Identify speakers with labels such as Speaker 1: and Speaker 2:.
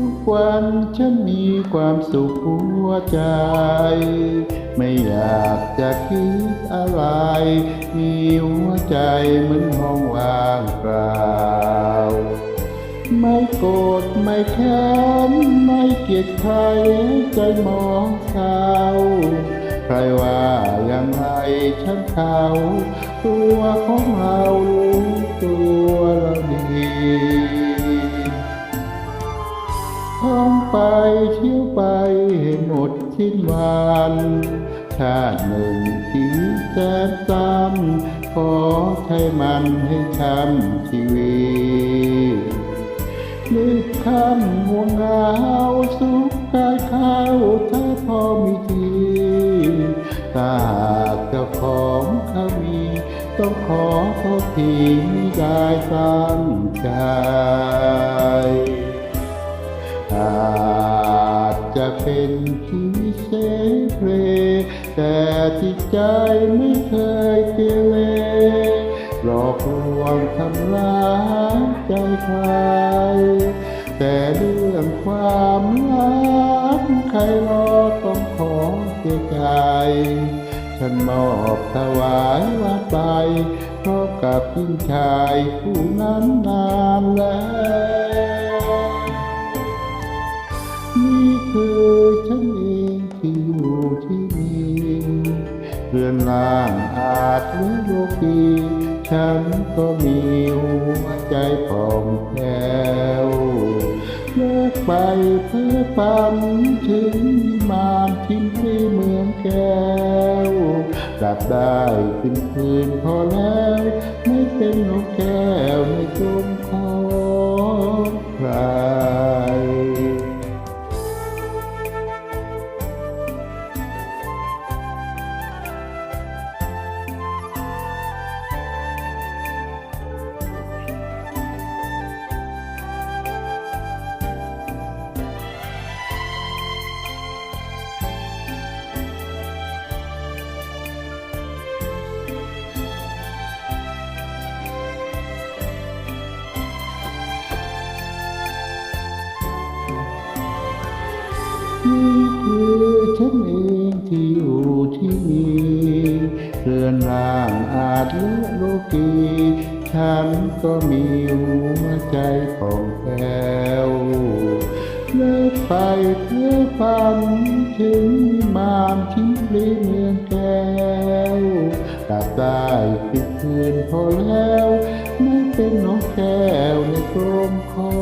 Speaker 1: ทุกวันฉันมีความสุขหัวใจ ไม่อยากจะคิดอะไร มีหัวใจเหมือนห้องว่างเปล่า ไม่โกรธไม่แค้นไม่เกลียดใครใจมองเขาใครว่าอย่างไรฉันเขา ตัวของเรารู้ตัว ท่องไปเที่ยวไปให้หมดสิ้นวันชาติหนึ่งชีวิตแสนสั้นขอใช้มันให้ช้ำชีวิตนึกคำห่วงเหงาสุขกายข้าวถ้าพอมีทีถ้าหากเจ้าของเขามีต้องขอโทษทีไม่ได้ตั้งใจ แต่จิตใจไม่เคยเกเรหลอกลวงทำร้ายใจใครแต่เรื่องความรักใครรอต้องขอเสียใจฉันมอบถวายว่าไปเพราะกับยิ่ชายผู้นั้นนานแล้วนี่คือ นางอาจหรือโลกีฉันก็มีหัวใจผ่องแผ้วเลิกไปเพื่อฝันถึงมานทิมที่เมืองแก้วกลับได้คืนคืนพอแล้ว ไม่เป็นนกแก้วในกลมขอ นี่คือฉันเองที่อยู่ที่นี่เคลื่อนร่างอาจเลือโลกีฉันก็มีหัวใจของแก้วเลิกไปเพื่อฝันถึงมามที่ปลีเมืองแก้วกลัคืนพอแล้ว ไม่เป็นน้องแก้วในกรมคอ